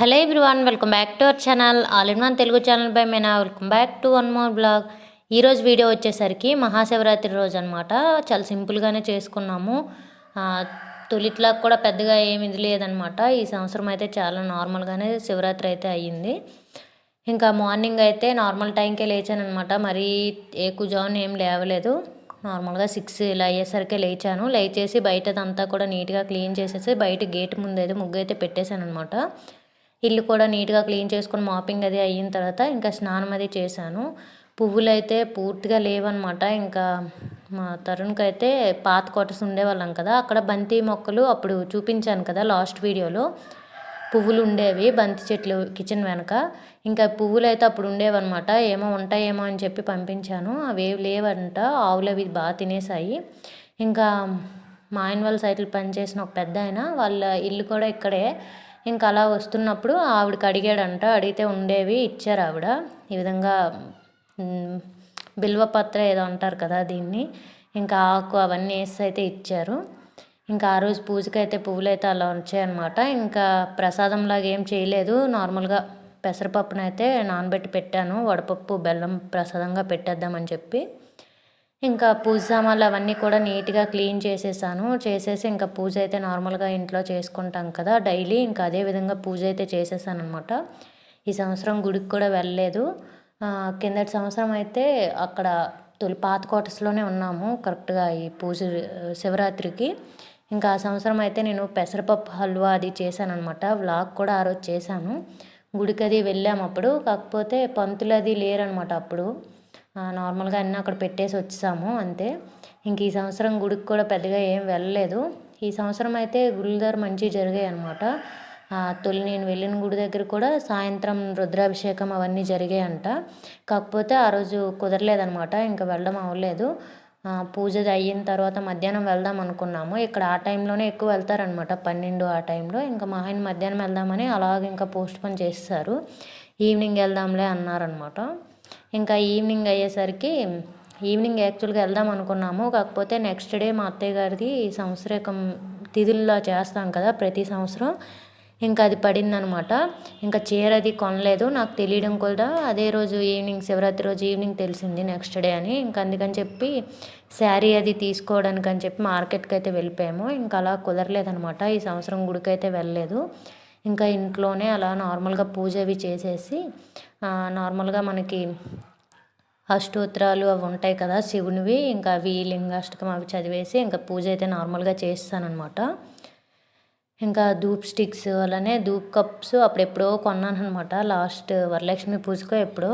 Hello everyone welcome back to our channel. All in one Telugu channel by Meena. Welcome back to one more blog. ఈరోజు video వచ్చేసరికి మహాశివరాత్రి రోజు అనమాట చాలా సింపుల్గానే చేసుకున్నాము. ఆ, తొలిట్లా కూడా పెద్దగా ఏమి ఇది లేదనమాట ఈ సంవత్సరం అయితే చాలా నార్మల్గానే శివరాత్రి అయితే అయ్యింది. ఇంకా మార్నింగ్ అయితే నార్మల్ టైంకే లేచాను అనమాట మరీ ఏ కుజాన్ ఏం లేవలేదు. నార్మల్గా సిక్స్ ఇలా అయ్యేసరికి లేచాను. లేచేసి బయటదంతా కూడా నీట్గా క్లీన్ చేసేసి బయట గేట్ ముందు అయితే ముగ్గు అయితే పెట్టేశాను అనమాట ఇల్లు కూడా నీట్గా క్లీన్ చేసుకొని మాపింగ్ అది అయిన తర్వాత ఇంకా స్నానం అది చేశాను. పువ్వులు అయితే పూర్తిగా లేవన్నమాట. ఇంకా మా తరుణ్కి అయితే పాత కొట్టస్ ఉండేవాళ్ళం కదా అక్కడ బంతి మొక్కలు అప్పుడు చూపించాను కదా లాస్ట్ వీడియోలో. పువ్వులు ఉండేవి బంతి చెట్లు కిచెన్ వెనక. ఇంకా పువ్వులు అయితే అప్పుడు ఉండేవన్నమాట. ఏమో ఉంటాయేమో అని చెప్పి పంపించాను. అవి ఏవి లేవంట. ఆవులు అవి బాగా తినేసాయి ఇంకా మా ఆయన వాళ్ళ సైట్లు పనిచేసిన ఒక పెద్ద ఆయన వాళ్ళ ఇల్లు కూడా ఇక్కడే. ఇంకా అలా వస్తున్నప్పుడు ఆవిడకి అడిగాడంట అడిగితే ఉండేవి ఇచ్చారు ఆవిడ. ఈ విధంగా బిల్వపత్ర ఏదో అంటారు కదా దీన్ని. ఇంకా ఆకు అవన్నీ వేసి అయితే ఇచ్చారు. ఇంకా ఆ రోజు పూజకి అయితే పువ్వులు అయితే అలా వచ్చాయన్నమాట ఇంకా ప్రసాదంలాగా ఏం చేయలేదు. నార్మల్గా పెసరపప్పునైతే నానబెట్టి పెట్టాను. వడపప్పు బెల్లం ప్రసాదంగా పెట్టేద్దామని చెప్పి. ఇంకా పూజ సామాన్లు అవన్నీ కూడా నీట్గా క్లీన్ చేసేసాను. చేసేసి ఇంకా పూజ అయితే నార్మల్గా ఇంట్లో చేసుకుంటాం కదా డైలీ ఇంకా అదే విధంగా పూజ అయితే చేసేసాను అనమాట ఈ సంవత్సరం గుడికి కూడా వెళ్ళలేదు. కిందటి సంవత్సరం అయితే అక్కడ తొలి పాత క్వార్టర్స్లోనే ఉన్నాము కరెక్ట్గా ఈ పూజ శివరాత్రికి. ఇంకా ఆ సంవత్సరం అయితే నేను పెసరపప్పు హల్వా అది చేశాను అనమాట వ్లాగ్ కూడా ఆ రోజు చేశాను. గుడికి అది వెళ్ళాము అప్పుడు. కాకపోతే పంతులు అది లేరనమాట అప్పుడు. నార్మల్గా అన్నీ అక్కడ పెట్టేసి వచ్చేసాము అంతే. ఇంక ఈ సంవత్సరం గుడికి కూడా పెద్దగా ఏం వెళ్ళలేదు. ఈ సంవత్సరం అయితే గుళ్ళ దగ్గర మంచిగా జరిగాయి అనమాట తొలి నేను వెళ్ళిన గుడి దగ్గర కూడా సాయంత్రం రుద్రాభిషేకం అవన్నీ జరిగాయంట. కాకపోతే ఆ రోజు కుదరలేదనమాట ఇంకా వెళ్ళడం అవ్వలేదు. పూజది అయిన తర్వాత మధ్యాహ్నం వెళ్దాం అనుకున్నాము. ఇక్కడ ఆ టైంలోనే ఎక్కువ వెళ్తారనమాట పన్నెండు ఆ టైంలో. ఇంకా మా ఆయన మధ్యాహ్నం వెళ్దామని అలాగే ఇంకా పోస్ట్ పోన్ చేస్తారు ఈవినింగ్ వెళ్దాంలే అన్నారనమాట ఇంకా ఈవినింగ్ అయ్యేసరికి ఈవినింగ్ యాక్చువల్గా వెళ్దాం అనుకున్నాము. కాకపోతే నెక్స్ట్ డే మా అత్తయ్య గారిది సంవత్సరకం తిథుల్లో చేస్తాం కదా ప్రతి సంవత్సరం. ఇంకా అది పడిందనమాట. ఇంకా చీర అది కొనలేదు. నాకు తెలియడం కూడా అదే రోజు ఈవినింగ్ శివరాత్రి రోజు ఈవినింగ్ తెలిసింది నెక్స్ట్ డే అని. ఇంకా అందుకని చెప్పి శారీ అది తీసుకోవడానికి అని చెప్పి మార్కెట్కి అయితే వెళ్ళిపోయాము. ఇంకా అలా కుదరలేదనమాట. ఈ సంవత్సరం గుడికి అయితే వెళ్ళలేదు. ఇంకా ఇంట్లోనే అలా నార్మల్గా పూజ అవి చేసేసి నార్మల్గా మనకి అష్టోత్తరాలు అవి ఉంటాయి కదా శివునివి ఇంకా అవి లింగాష్టకం అవి చదివేసి ఇంకా పూజ అయితే నార్మల్గా చేస్తానన్నమాట. ఇంకా ధూప్ స్టిక్స్ అలానే ధూప్ కప్స్ అప్పుడెప్పుడో కొన్నాను అనమాట లాస్ట్ వరలక్ష్మి పూజకో ఎప్పుడో.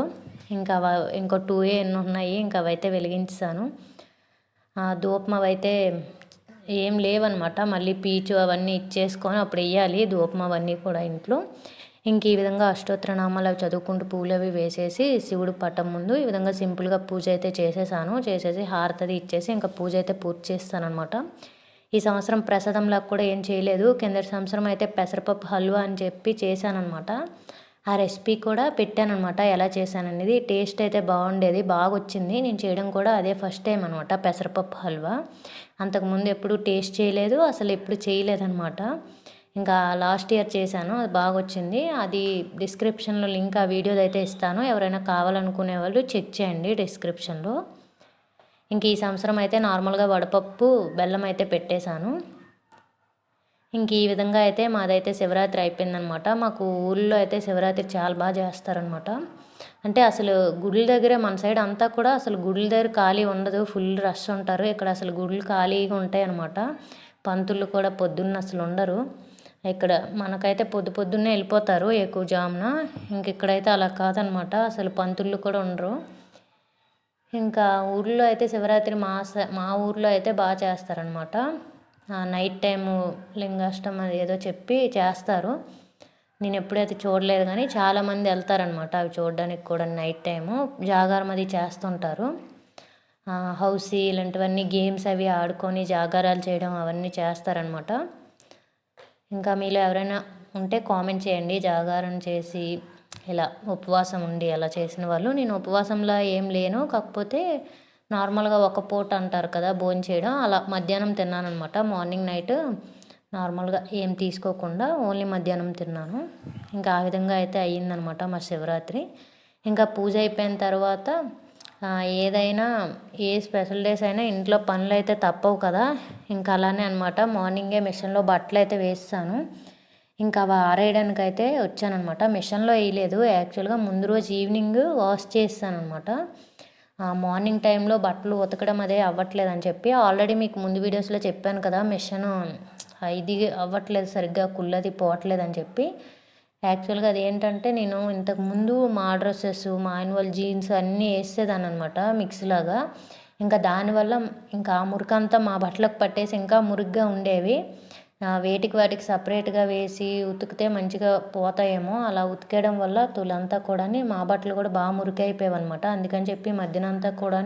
ఇంకా ఇంకో టూ ఏ ఎన్ని ఉన్నాయి ఇంకా అవైతే వెలిగించాను. ఆ ధూపం అవైతే ఏం లేవన్నమాట. మళ్ళీ పీచు అవన్నీ ఇచ్చేసుకొని అప్పుడు వేయాలి ధూపం అవన్నీ కూడా ఇంట్లో. ఇంక ఈ విధంగా అష్టోత్తరనామాలు అవి చదువుకుంటూ పూలు అవి వేసేసి శివుడు పటం ముందు ఈ విధంగా సింపుల్గా పూజ అయితే చేసేసాను. చేసేసి హారతది ఇచ్చేసి ఇంకా పూజ అయితే పూర్తి చేస్తానమాట ఈ సంవత్సరం ప్రసాదంలా కూడా ఏం చేయలేదు. కిందటి సంవత్సరం అయితే పెసరపప్పు హల్వా అని చెప్పి చేశానమాట ఆ రెసిపీ కూడా పెట్టానమాట ఎలా చేశాననేది. టేస్ట్ అయితే బాగుండేది. బాగా వచ్చింది నేను చేయడం కూడా అదే ఫస్ట్ టైం అనమాట పెసరపప్పు హల్వా. అంతకుముందు ఎప్పుడు టేస్ట్ చేయలేదు అసలు ఎప్పుడు చేయలేదనమాట ఇంకా లాస్ట్ ఇయర్ చేశాను అది బాగా వచ్చింది అది డిస్క్రిప్షన్లో లింక్ ఆ వీడియోది అయితే ఇస్తాను. ఎవరైనా కావాలనుకునే వాళ్ళు చెక్ చేయండి డిస్క్రిప్షన్లో. ఇంక ఈ సంవత్సరం అయితే నార్మల్గా వడపప్పు బెల్లం అయితే పెట్టేశాను. ఇంక ఈ విధంగా అయితే మాదైతే శివరాత్రి అయిపోయిందనమాట మాకు ఊళ్ళో అయితే శివరాత్రి చాలా బాగా చేస్తారనమాట అంటే అసలు గుడి దగ్గరే మన సైడ్ అంతా కూడా అసలు గుడి దగ్గర ఖాళీ ఉండదు. ఫుల్ రష్ ఉంటారు. ఇక్కడ అసలు గుడులు ఖాళీగా ఉంటాయి అనమాట పంతులు కూడా పొద్దున్న అసలు ఉండరు. ఇక్కడ మనకైతే పొద్దు పొద్దున్నే వెళ్ళిపోతారు ఎక్కువ జామున. ఇంక ఇక్కడైతే అలా కాదనమాట అసలు పంతులు కూడా ఉండరు. ఇంకా ఊర్లో అయితే శివరాత్రి మా మా ఊర్లో అయితే బాగా చేస్తారనమాట నైట్ టైము లింగాష్టం అది ఏదో చెప్పి చేస్తారు. నేను ఎప్పుడైతే చూడలేదు కానీ చాలామంది వెళ్తారనమాట అవి చూడడానికి కూడా నైట్ టైము. జాగారం అది చేస్తుంటారు. హౌసీ ఇలాంటివన్నీ గేమ్స్ అవి ఆడుకొని జాగారాలు చేయడం అవన్నీ చేస్తారనమాట. ఇంకా మీలో ఎవరైనా ఉంటే కామెంట్ చేయండి. జాగారం చేసి ఇలా ఉపవాసం ఉండి అలా చేసిన వాళ్ళు. నేను ఉపవాసంలో ఏం లేను. కాకపోతే నార్మల్గా ఒక పూట అంటారు కదా భోజనం చేయడం అలా మధ్యాహ్నం తిన్నాను అనమాట మార్నింగ్ నైట్ నార్మల్గా ఏం తీసుకోకుండా ఓన్లీ మధ్యాహ్నం తిన్నాను. ఇంకా ఆ విధంగా అయితే అయ్యిందనమాట మా శివరాత్రి. ఇంకా పూజ అయిపోయిన తర్వాత ఏదైనా ఏ స్పెషల్ డేస్ అయినా ఇంట్లో పనులు అయితే తప్పవు కదా. ఇంకా అలానే అనమాట మార్నింగే మిషన్లో బట్టలు అయితే వేస్తాను. ఇంకా అవి ఆరేయడానికి అయితే వచ్చానమాట మిషన్లో వేయలేదు. యాక్చువల్గా ముందు రోజు ఈవినింగ్ వాష్ చేస్తానమాట అనమాట మార్నింగ్ టైంలో బట్టలు ఉతకడం అదే అవ్వట్లేదు అని చెప్పి ఆల్రెడీ మీకు ముందు వీడియోస్లో చెప్పాను కదా మిషన్ ఇది అవ్వట్లేదు సరిగ్గా కుల్లది పోవట్లేదు అని చెప్పి. యాక్చువల్గా అది ఏంటంటే నేను ఇంతకుముందు మా డ్రెస్సెస్ మా యాన్యువల్ జీన్స్ అన్నీ వేసేదాన్ని అనమాట మిక్స్లాగా. ఇంకా దానివల్ల ఇంకా ఆ మురికంతా మా బట్టలకు పట్టేసి ఇంకా మురిగ్గా ఉండేవి. వేటికి వాటికి సపరేట్గా వేసి ఉతికితే మంచిగా పోతాయేమో. అలా ఉతికేయడం వల్ల తులంతా కూడా మా బట్టలు కూడా బాగా మురికి అనమాట అందుకని చెప్పి మధ్యనంతా కూడా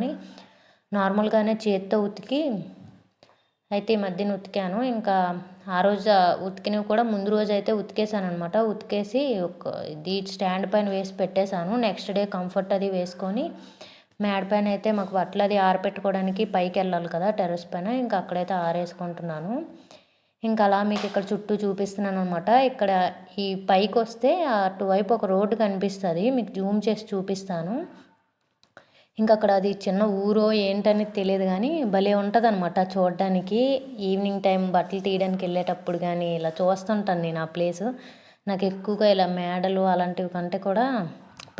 నార్మల్గానే చేత్తో ఉతికి అయితే ఈ మధ్యన ఉతికాను. ఇంకా ఆ రోజు ఉతికినవి కూడా ముందు రోజు అయితే ఉతికేసాను అనమాట ఉతికేసి ఒక ఇది స్టాండ్ పైన వేసి పెట్టేశాను. నెక్స్ట్ డే కంఫర్ట్ అది వేసుకొని మేడ పైన అయితే మాకు బట్టలు అది ఆరపెట్టుకోవడానికి పైకి వెళ్ళాలి కదా టెర్రస్ పైన. ఇంకా అక్కడైతే ఆరేసుకుంటున్నాను. ఇంకా అలా మీకు ఇక్కడ చుట్టూ చూపిస్తున్నాను అనమాట ఇక్కడ ఈ పైకి వస్తే అటువైపు ఒక రోడ్డు కనిపిస్తుంది. మీకు జూమ్ చేసి చూపిస్తాను. ఇంకా అక్కడ అది చిన్న ఊరో ఏంటని తెలియదు కానీ భలే ఉంటుంది అనమాట చూడడానికి. ఈవినింగ్ టైం బట్టలు తీయడానికి వెళ్ళేటప్పుడు కానీ ఇలా చూస్తుంటాను నేను ఆ ప్లేస్ నాకు ఎక్కువగా ఇలా మేడలు అలాంటివి కంటే కూడా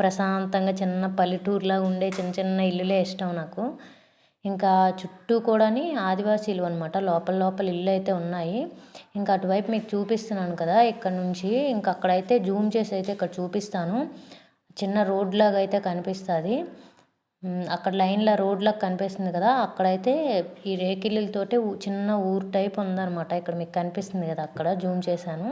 ప్రశాంతంగా చిన్న పల్లెటూరులాగా ఉండే చిన్న చిన్న ఇల్లులే ఇష్టం నాకు. ఇంకా చుట్టూ కూడాని ఆదివాసీలు అనమాట లోపల లోపల ఇల్లు అయితే ఉన్నాయి. ఇంకా అటువైపు మీకు చూపిస్తున్నాను కదా ఇక్కడ నుంచి ఇంకా అక్కడైతే జూమ్ చేసి అయితే ఇక్కడ చూపిస్తాను. చిన్న రోడ్ లాగా అయితే కనిపిస్తుంది. అక్కడ లైన్లో రోడ్లాగా కనిపిస్తుంది కదా అక్కడైతే ఈ రేకిళ్ళతోటి చిన్న ఊరు టైప్ ఉందన్నమాట. ఇక్కడ మీకు కనిపిస్తుంది కదా అక్కడ జూమ్ చేశాను.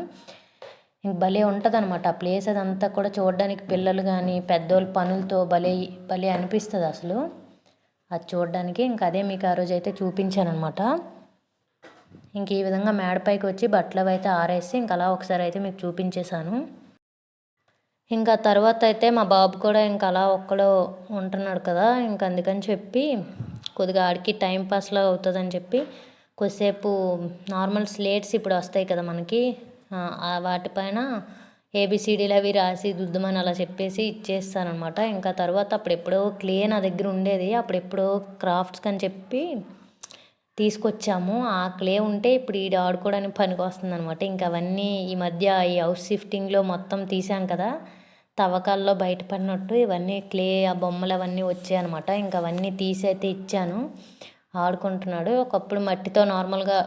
ఇంక భలే ఉంటుంది అనమాట ఆ ప్లేస్ అదంతా కూడా చూడడానికి పిల్లలు కానీ పెద్దోళ్ళ పనులతో భలే భలే అనిపిస్తుంది అసలు. అది చూడడానికి ఇంకా అదే మీకు ఆ రోజు అయితే చూపించాను అనమాట ఇంక ఈ విధంగా మేడపైకి వచ్చి బట్టలు అయితే ఆరేసి ఇంక అలా ఒకసారి అయితే మీకు చూపించేశాను. ఇంకా తర్వాత అయితే మా బాబు కూడా ఇంకా అలా ఒక్కడో ఉంటున్నాడు కదా ఇంక అందుకని చెప్పి కొద్దిగా ఆడికి టైం పాస్లో అవుతుందని చెప్పి కొద్దిసేపు నార్మల్ స్లేట్స్ ఇప్పుడు వస్తాయి కదా మనకి వాటిపైన ఏబిసిడీలు అవి రాసి దుద్దుమని అలా చెప్పేసి ఇచ్చేస్తానమాట ఇంకా తర్వాత అప్పుడెప్పుడో క్లే నా దగ్గర ఉండేది అప్పుడెప్పుడో క్రాఫ్ట్స్ అని చెప్పి తీసుకొచ్చాము. ఆ క్లే ఉంటే ఇప్పుడు ఈడ ఆడుకోవడానికి పనికి వస్తుంది అనమాట ఇంకా అవన్నీ ఈ మధ్య ఈ హౌస్ షిఫ్టింగ్లో మొత్తం తీసాం కదా తవ్వకాల్లో బయటపడినట్టు ఇవన్నీ క్లే ఆ బొమ్మలు అవన్నీ వచ్చాయి అనమాట ఇంకా అవన్నీ తీసి అయితే ఇచ్చాను. ఆడుకుంటున్నాడు. ఒకప్పుడు మట్టితో నార్మల్గా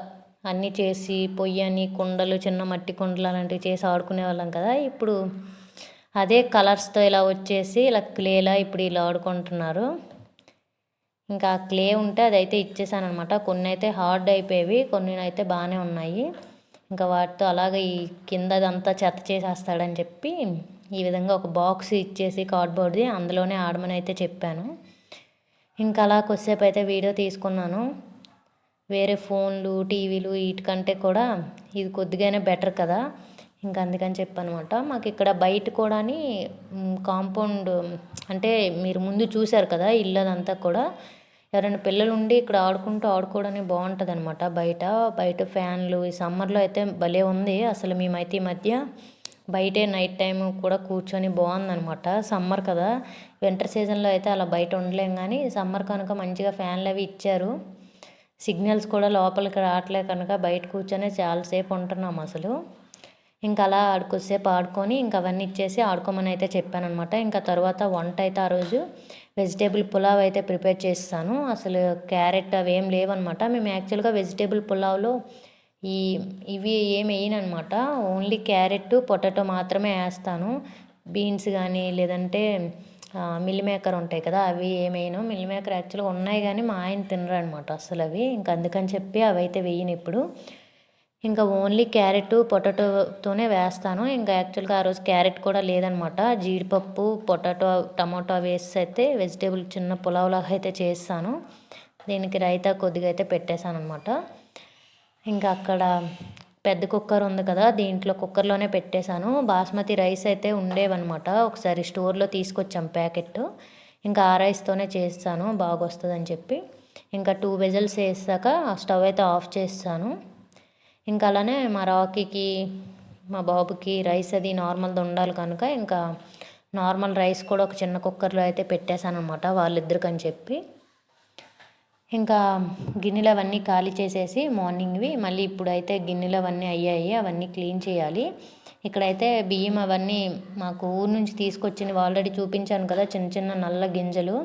అన్నీ చేసి పొయ్యి అని కుండలు చిన్న మట్టి కుండలు అలాంటివి చేసి ఆడుకునే వాళ్ళం కదా. ఇప్పుడు అదే కలర్స్తో ఇలా వచ్చేసి ఇలా క్లేలా ఇప్పుడు ఇలా ఆడుకుంటున్నారు. ఇంకా క్లే ఉంటే అదైతే ఇచ్చేసాను అనమాట కొన్ని అయితే హార్డ్ అయిపోయేవి కొన్ని అయితే బాగానే ఉన్నాయి. ఇంకా వాటితో అలాగే ఈ కిందదంతా చెత్త చేసేస్తాడని చెప్పి ఈ విధంగా ఒక బాక్స్ ఇచ్చేసి కార్డ్బోర్డ్ది అందులోనే ఆడమని అయితే చెప్పాను. ఇంకా అలా కొద్దిసేపు అయితే వీడియో తీసుకున్నాను. వేరే ఫోన్లు టీవీలు వీటికంటే కూడా ఇది కొద్దిగానే బెటర్ కదా. ఇంకా అందుకని చెప్పనమాట. మాకు ఇక్కడ బయట కూడా కాంపౌండ్ అంటే మీరు ముందు చూశారు కదా ఇల్లు అదంతా కూడా. ఎవరైనా పిల్లలు ఉండి ఇక్కడ ఆడుకుంటూ ఆడుకోవడానికి బాగుంటుంది అనమాట బయట. బయట ఫ్యాన్లు ఈ సమ్మర్లో అయితే భలే ఉంది. అసలు మేమైతే ఈ మధ్య బయటే నైట్ టైం కూడా కూర్చొని బాగుందనమాట సమ్మర్ కదా. వింటర్ సీజన్లో అయితే అలా బయట ఉండలేం కానీ సమ్మర్ కనుక మంచిగా ఫ్యాన్లు అవి ఇచ్చారు. సిగ్నల్స్ కూడా లోపలికి రావట్లే కనుక బయట కూర్చొని చాలాసేపు ఉంటున్నాం అసలు. ఇంకా అలా ఆడుకోసేపు ఆడుకొని ఇంకా అవన్నీ ఇచ్చేసి ఆడుకోమని అయితే చెప్పాను అనమాట ఇంకా తర్వాత వంట అయితే ఆ రోజు వెజిటేబుల్ పులావ్ అయితే ప్రిపేర్ చేస్తాను. అసలు క్యారెట్ అవి ఏం లేవన్నమాట. మేము యాక్చువల్గా వెజిటేబుల్ పులావ్లో ఈ ఇవి ఏం వేయనమాట ఓన్లీ క్యారెట్ పొటాటో మాత్రమే వేస్తాను. బీన్స్ కానీ లేదంటే మిల్ మేకర్ ఉంటాయి కదా అవి ఏమైనా మిల్ మేకర్ యాక్చువల్గా ఉన్నాయి కానీ మా ఆయన తినరు అనమాట అసలు అవి. ఇంకా అందుకని చెప్పి అవి అయితే వేయను ఇప్పుడు. ఇంకా ఓన్లీ క్యారెట్ పొటాటోతోనే వేస్తాను. ఇంకా యాక్చువల్గా ఆ రోజు క్యారెట్ కూడా లేదనమాట. జీడిపప్పు పొటాటో టమాటో వేసి అయితే వెజిటేబుల్ చిన్న పులావ్లాగా అయితే చేస్తాను. దీనికి రైతా కొద్దిగా అయితే పెట్టేశాను అనమాట ఇంకా అక్కడ పెద్ద కుక్కర్ ఉంది కదా దీంట్లో కుక్కర్లోనే పెట్టేశాను. బాస్మతి రైస్ అయితే ఉండేవన్నమాట. ఒకసారి స్టోర్లో తీసుకొచ్చాం ప్యాకెట్. ఇంకా ఆ రైస్తోనే చేస్తాను బాగా వస్తుందని చెప్పి. ఇంకా టూ వెజల్స్ వేసాక స్టవ్ అయితే ఆఫ్ చేస్తాను. ఇంకా అలానే మా రాకీకి మా బాబుకి రైస్ అది నార్మల్ది ఉండాలి కనుక ఇంకా నార్మల్ రైస్ కూడా ఒక చిన్న కుక్కర్లో అయితే పెట్టేశాను అనమాట వాళ్ళిద్దరికని చెప్పి. ఇంకా గిన్నెలు అవన్నీ ఖాళీ చేసేసి మార్నింగ్వి మళ్ళీ ఇప్పుడైతే గిన్నెలు అవన్నీ అయ్యాయి అవన్నీ క్లీన్ చేయాలి. ఇక్కడైతే బియ్యం అవన్నీ మాకు ఊరు నుంచి తీసుకొచ్చింది ఆల్రెడీ చూపించాను కదా చిన్న చిన్న నల్ల గింజలు.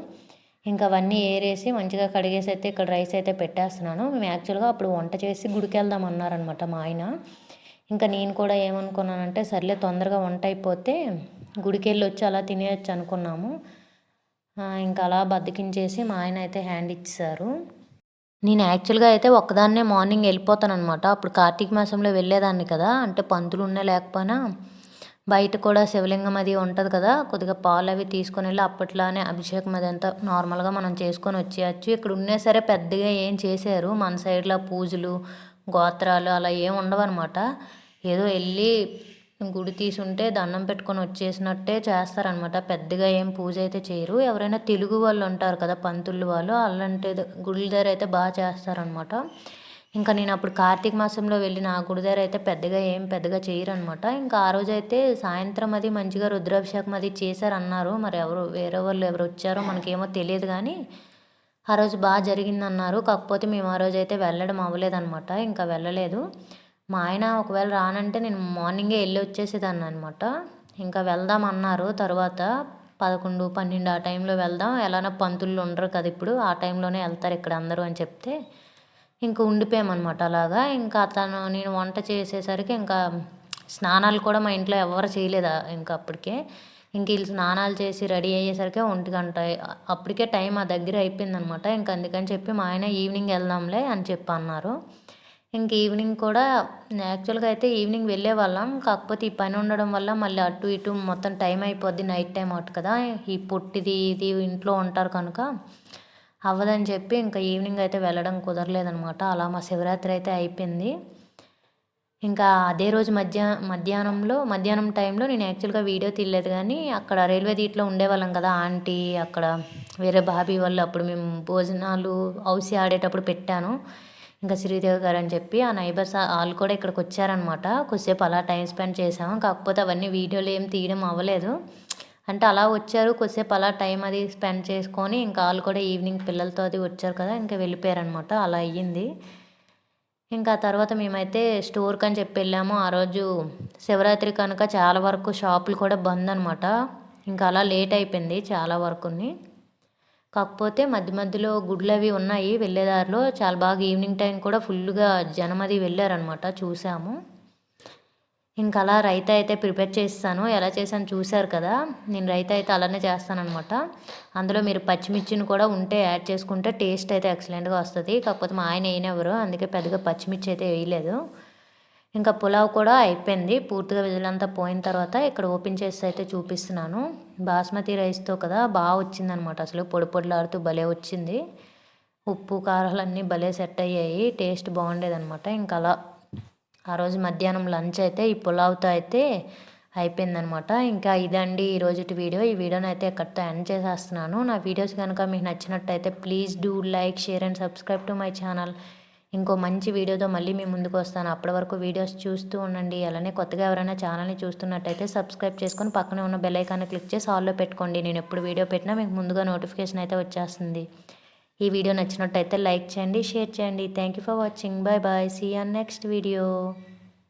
ఇంకా అవన్నీ ఏరేసి మంచిగా కడిగేసి అయితే ఇక్కడ రైస్ అయితే పెట్టేస్తున్నాను. మేము యాక్చువల్గా అప్పుడు వంట చేసి గుడికి వెళ్దాం అన్నారనమాట మా ఆయన. ఇంకా నేను కూడా ఏమనుకున్నానంటే సర్లే తొందరగా వంట అయిపోతే గుడికి వెళ్ళి వచ్చి అలా తినేయచ్చు అనుకున్నాము ఇంకా అలా బద్దకించేసి మా ఆయన అయితే హ్యాండ్ ఇచ్చారు. నేను యాక్చువల్గా అయితే ఒక్కదాన్నే మార్నింగ్ వెళ్ళిపోతాను అనమాట అప్పుడు కార్తీక మాసంలో వెళ్ళేదాన్ని కదా అంటే పంతులు ఉన్నా లేకపోయినా బయట కూడా శివలింగం అది ఉంటుంది కదా కొద్దిగా పాలు అవి తీసుకొని వెళ్ళి అప్పట్లానే అభిషేకం అది అంతా నార్మల్గా మనం చేసుకొని వచ్చేయచ్చు. ఇక్కడ ఉన్నా సరే పెద్దగా ఏం చేశారు మన సైడ్లో పూజలు గోత్రాలు అలా ఏం ఉండవన్నమాట. ఏదో వెళ్ళి గుడి తీసుంటే దండం పెట్టుకొని వచ్చేసినట్టే చేస్తారనమాట పెద్దగా ఏం పూజ అయితే చేయరు. ఎవరైనా తెలుగు వాళ్ళు ఉంటారు కదా పంతులు వాళ్ళు అలాంటి గుడి దగ్గర అయితే బాగా చేస్తారనమాట ఇంకా నేను అప్పుడు కార్తీక మాసంలో వెళ్ళిన ఆ గుడి దగ్గర అయితే పెద్దగా ఏం పెద్దగా చేయరు అనమాట ఇంకా ఆ రోజు అయితే సాయంత్రం అది మంచిగా రుద్రాభిషేకం అది చేశారన్నారు. మరి ఎవరు వేరే వాళ్ళు ఎవరు వచ్చారో మనకేమో తెలియదు కానీ ఆ రోజు బాగా జరిగిందన్నారు. కాకపోతే మేము ఆ రోజు అయితే వెళ్ళడం అవ్వలేదన్నమాట. ఇంకా వెళ్ళలేదు. మా ఆయన ఒకవేళ రానంటే నేను మార్నింగే వెళ్ళి వచ్చేసేదాన్ని అనమాట ఇంకా వెళ్దాం అన్నారు. తర్వాత పదకొండు పన్నెండు ఆ టైంలో వెళ్దాం. ఎలానో పంతులు ఉండరు కదా ఇప్పుడు. ఆ టైంలోనే వెళ్తారు ఇక్కడ అందరూ అని చెప్తే ఇంకా ఉండిపోయామన్నమాట అలాగా. ఇంకా అతను నేను వంట చేసేసరికి ఇంకా స్నానాలు కూడా మా ఇంట్లో ఎవరు చేయలేదు ఇంకా అప్పటికే. ఇంక వీళ్ళు స్నానాలు చేసి రెడీ అయ్యేసరికి ఒంటి గంట అప్పటికే టైం ఆ దగ్గర అయిపోయిందనమాట ఇంక అందుకని చెప్పి మా ఆయన ఈవినింగ్ వెళ్దాంలే అని చెప్పి అన్నారు. ఇంక ఈవినింగ్ కూడా యాక్చువల్గా అయితే ఈవినింగ్ వెళ్ళే వాళ్ళం కాకపోతే ఈ పని ఉండడం వల్ల మళ్ళీ అటు ఇటు మొత్తం టైం అయిపోద్ది నైట్ టైం అవుట్ కదా. ఈ పొట్టిది ఇది ఇంట్లో ఉంటారు కనుక అవ్వదని చెప్పి ఇంకా ఈవినింగ్ అయితే వెళ్ళడం కుదరలేదనమాట. అలా మా శివరాత్రి అయితే అయిపోయింది. ఇంకా అదే రోజు మధ్య మధ్యాహ్నంలో మధ్యాహ్నం టైంలో నేను యాక్చువల్గా వీడియో తీయలేదు కానీ అక్కడ రైల్వే దీట్లో ఉండేవాళ్ళం కదా ఆంటీ అక్కడ వేరే బాబీ వాళ్ళు అప్పుడు మేము భోజనాలు హౌసీ ఆడేటప్పుడు పెట్టాను. ఇంకా శ్రీదేవి గారు అని చెప్పి ఆ నైబర్స్ వాళ్ళు కూడా ఇక్కడికి వచ్చారనమాట. కొద్దిసేపు అలా టైం స్పెండ్ చేసాము. కాకపోతే అవన్నీ వీడియోలు ఏం తీయడం అవ్వలేదు. అంటే అలా వచ్చారు. కొద్దిసేపు అలా టైం అది స్పెండ్ చేసుకొని ఇంకా వాళ్ళు కూడా ఈవినింగ్ పిల్లలతో అది వచ్చారు కదా ఇంకా వెళ్ళిపోయారనమాట. అలా అయ్యింది. ఇంకా తర్వాత మేమైతే స్టోర్కి అని చెప్పి వెళ్ళాము. ఆ రోజు శివరాత్రి కనుక చాలా వరకు షాపులు కూడా బంద్ అనమాట. ఇంకా అలా లేట్ అయిపోయింది చాలా వరకుని. కాకపోతే మధ్య మధ్యలో గుడ్లు అవి ఉన్నాయి. వెళ్ళేదారిలో చాలా బాగా ఈవినింగ్ టైం కూడా ఫుల్గా జనం అది వెళ్ళారనమాట చూసాము. ఇంకా అలా రైతా అయితే ప్రిపేర్ చేస్తాను. ఎలా చేశాను చూశారు కదా నేను రైతా అయితే అలానే చేస్తానమాట అందులో మీరు పచ్చిమిర్చిని కూడా ఉంటే యాడ్ చేసుకుంటే టేస్ట్ అయితే ఎక్సలెంట్గా వస్తుంది. కాకపోతే మా ఆయన వేయనెవరు అందుకే పెద్దగా పచ్చిమిర్చి అయితే వేయలేదు. ఇంకా పులావ్ కూడా అయిపోయింది. పూర్తిగా విధులంతా పోయిన తర్వాత ఇక్కడ ఓపెన్ చేసి అయితే చూపిస్తున్నాను. బాస్మతి రైస్తో కదా బాగా వచ్చిందనమాట. అసలు పొడి పొడిలాడుతూ భలే వచ్చింది. ఉప్పు కారాలన్నీ భలే సెట్ అయ్యాయి. టేస్ట్ బాగుండేదనమాట. ఇంకా అలా ఆ రోజు మధ్యాహ్నం లంచ్ అయితే ఈ పులావ్తో అయితే అయిపోయిందనమాట. ఇంకా ఇదండి ఈరోజుటి వీడియో. ఈ వీడియోని అయితే ఎక్కడితో ఎండ్ చేసేస్తున్నాను. నా వీడియోస్ కనుక మీకు నచ్చినట్టయితే please do like share and subscribe to my channel. ఇంకో మంచి వీడియోతో మళ్ళీ మీ ముందుకు వస్తాను. అప్పటి వరకు వీడియోస్ చూస్తూ ఉండండి. అలానే కొత్తగా ఎవరైనా ఛానల్ని చూస్తున్నట్టయితే సబ్స్క్రైబ్ చేసుకొని పక్కనే ఉన్న బెల్ ఐకాన్ని క్లిక్ చేసి ఆల్లో పెట్టుకోండి. నేను ఎప్పుడు వీడియో పెట్టినా మీకు ముందుగా నోటిఫికేషన్ అయితే వచ్చేస్తుంది. ఈ వీడియో నచ్చినట్టయితే లైక్ చేయండి షేర్ చేయండి. Thank you for watching bye bye see on next video